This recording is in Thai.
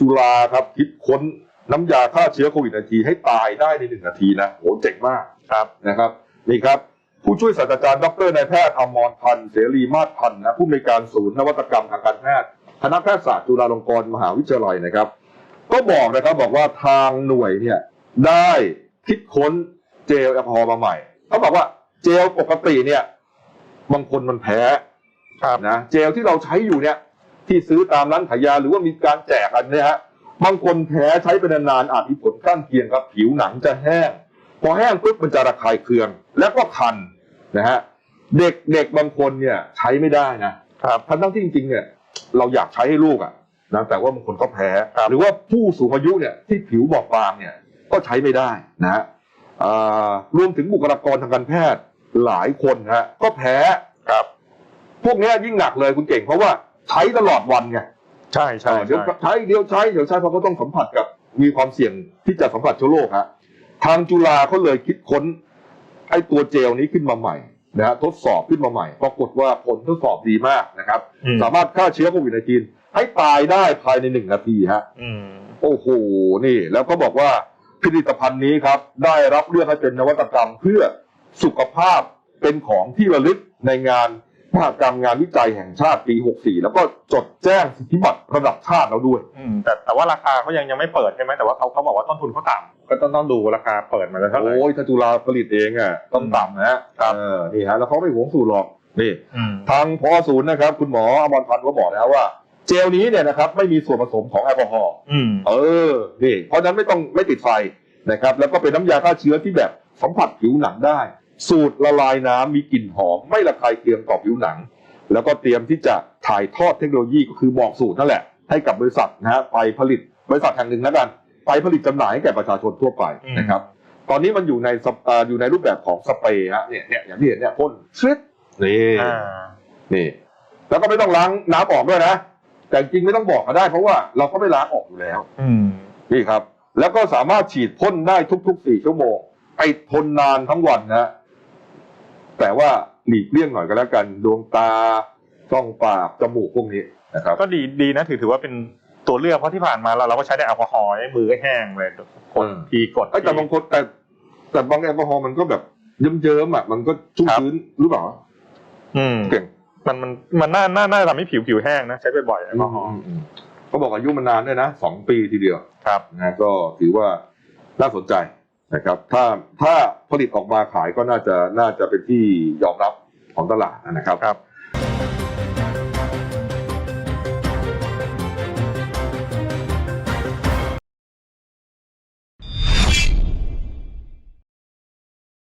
จุฬาครับคิดค้นน้ำยาฆ่าเชื้อโควิดนาทีให้ตายได้ในหนึ่งนาทีนะโหเจ๋งมากครับนะครับนี่ครับ ผู้ช่วยศาสตราจารย์ดรนายแพทย์อมรพันธ์เสรีมาศพันธ์นะผู้อำนวยการศูนย์นวัตกรรมทางการแพทย์คณะแพทยศาสตร์จุฬาลงกรณ์มหาวิทยาลัยนะครับ ก็บอกนะครับบอกว่าทางหน่วยเนี่ยได้คิดค้นเจลแอลกอฮอล์มาใหม่เขาบอกว่าเจลปกติเนี่ยบางคนมันแพ้ครับนะเจลที่เราใช้อยู่เนี่ย ที่ซื้อตามร้านขายยาหรือว่ามีการแจกกันเนี่ยฮะบางคนแพ้ใช้ไปนานๆอาจมีผลข้างเคียงครับ ผิวหนังจะแห้ง พอแห้งปุ๊บมันจะระคายเคือง แล้วก็คันนะฮะเด็กเด็กบางคนเนี่ยใช้ไม่ได้นะครับทั้งทั้งที่จริงๆเนี่ยเราอยากใช้ให้ลูกอะนะแต่ว่าบางคนก็แพ้ครับหรือว่าผู้สูงอายุเนี่ยที่ผิวบอบบางเนี่ยก็ใช้ไม่ได้นะฮะอ่ารวมถึงบุคลากรทางการแพทย์หลายคนฮะก็แพ้ครับ พวกเนี้ยยิ่งหนักเลยคุณเก่งเพราะว่า ใช้ตลอดวันไงใช่ใช่เออเดี๋ยวใช่ใช้เดี๋ยวใช้เดี๋ยวใช้เพราะเขาต้องสัมผัสกับ มีความเสี่ยงที่จะสัมผัสเชื้อโรคฮะทางจุฬาเขาเลยคิดค้นไอ้ตัวเจลนี้ขึ้นมาใหม่นะฮะทดสอบขึ้นมาใหม่ ปรากฏว่าผลทดสอบดีมากนะครับ อืมสามารถฆ่าเชื้อโควิด -19 ให้ตายได้ภายในหนึ่งนาทีฮะ อืมโอ้โห นี่ แล้วก็บอกว่าผลิตภัณฑ์นี้ครับ ได้รับเลือกให้เป็นนวัตกรรมเพื่อสุขภาพเป็นของที่ระลึกในงาน มหกรรมงานวิจัยแห่งชาติปี 64 แล้วก็จดแจ้งสิทธิบัตรระดับชาติแล้วด้วย อืมแต่แต่ว่าราคาเขายังยังไม่เปิดใช่ไหมแต่ว่าเขาเขาบอกว่าต้นทุนเขาต่ำก็ต้องต้องดูราคาเปิดมาแล้วเท่าไหร่โอ้ยถ้าจุฬาผลิตเองอะต้องต่ำนะฮะครับเออนี่ฮะแล้วเขาไม่หวงสูตรหรอกนี่อืมทางพอศูนย์นะครับ คุณหมออมรพันธ์ก็บอกแล้วว่า เจลนี้เนี่ยนะครับไม่มีส่วนผสมของแอลกอฮอล์อืมเออนี่เพราะฉะนั้นไม่ต้องไม่ติดไฟนะครับ แล้วก็เป็นน้ำยาฆ่าเชื้อที่แบบสัมผัสผิวหนังได้ สูตรละลายน้ำมีกลิ่นหอมไม่ระคายเคืองต่อผิวหนัง แล้วก็เตรียมที่จะถ่ายทอดเทคโนโลยีก็คือบอกสูตรนั่นแหละ ให้กับบริษัทนะฮะไปผลิตบริษัทแห่งหนึ่งแล้วกันไปผลิตจำหน่ายให้แก่ประชาชนทั่วไปอืมนะครับตอนนี้มันอยู่ในสเปเอ่ออยู่ในรูปแบบของสเปรย์ฮะเนี่ยเนี่ยอย่างที่เห็นเนี่ยพ่นชริดนี่อ่านี่ แล้วก็ไม่ต้องล้างน้ำออกด้วยนะ แต่จริงไม่ต้องบอกก็ได้เพราะว่าเราก็ไม่ล้างออกอยู่แล้ว อืมนี่ครับ แล้วก็สามารถฉีดพ่นได้ทุกๆสี่ชั่วโมงไอ้ทนนานทั้งวันนะ แต่ว่าหลีกเลี่ยงหน่อยก็แล้วกัน ดวงตาช่องปากจมูกพวกนี้นะครับ ก็ดีดีนะถือถือว่าเป็นตัวเลือกเพราะที่ผ่านมาเราเราก็ใช้แต่แอลกอฮอล์ให้มือก็แห้งเลยกดอืมทีกดเอ้ยแต่บางคนแต่แต่บางแอลกอฮอล์มันก็แบบเยิ้มๆอะมันก็ชุ่มชื้นหรือเปล่าอืมเก่งมันมันมันน่าน่าน่าทำให้ผิวผิวแห้งนะใช้บ่อยๆแอลกอฮอล์อืมเขาบอกอายุมันนานด้วยนะสองปีทีเดียวครับนะก็ถือว่าน่าสนใจ นะครับ ถ้าถ้าผลิตออกมาขายก็น่าจะน่าจะเป็นที่ยอมรับของตลาดนะครับ